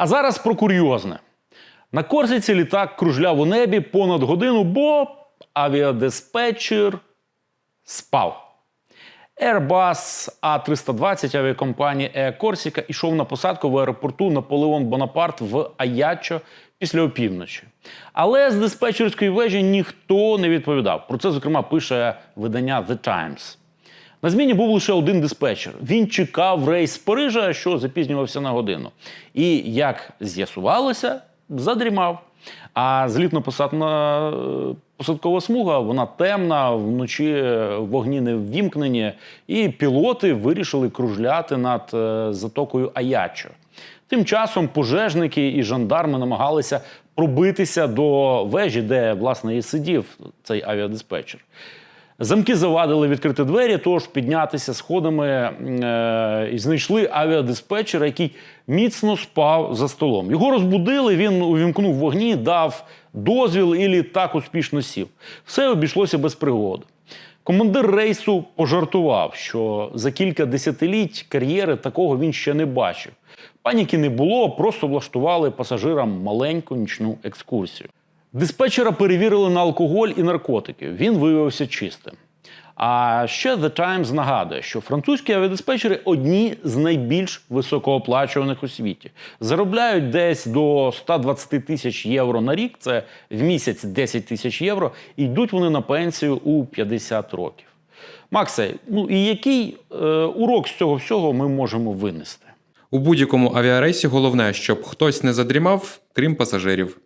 А зараз про курйозне. На Корсиці літак кружляв у небі понад годину, бо авіадиспетчер спав. Airbus A320 авіакомпанії Air Corsica ішов на посадку в аеропорту Наполеон Бонапарт в Аячо після опівночі. Але з диспетчерської вежі ніхто не відповідав. Про це, зокрема, пише видання The Times. На зміні був лише один диспетчер. Він чекав рейс з Парижа, що запізнювався на годину. І, як з'ясувалося, задрімав. А злітно-посадна е, посадкова смуга вона темна, вночі е, вогні не ввімкнені, і пілоти вирішили кружляти над е, затокою Аячо. Тим часом пожежники і жандарми намагалися пробитися до вежі, де власне і сидів цей авіадиспетчер. Замки завадили відкрити двері, тож піднятися сходами е, і знайшли авіадиспетчера, який міцно спав за столом. Його розбудили, він увімкнув вогні, дав дозвіл і літак успішно сів. Все обійшлося без пригод. Командир рейсу пожартував, що за кілька десятиліть кар'єри такого він ще не бачив. Паніки не було, просто влаштували пасажирам маленьку нічну екскурсію. Диспетчера перевірили на алкоголь і наркотики. Він виявився чистим. А ще The Times нагадує, що французькі авіадиспетчери одні з найбільш високооплачуваних у світі. Заробляють десь до 120 тисяч євро на рік, це в місяць 10 тисяч євро, і йдуть вони на пенсію у 50 років. Максе, ну і який е, урок з цього всього ми можемо винести? У будь-якому авіарейсі головне, щоб хтось не задрімав, крім пасажирів.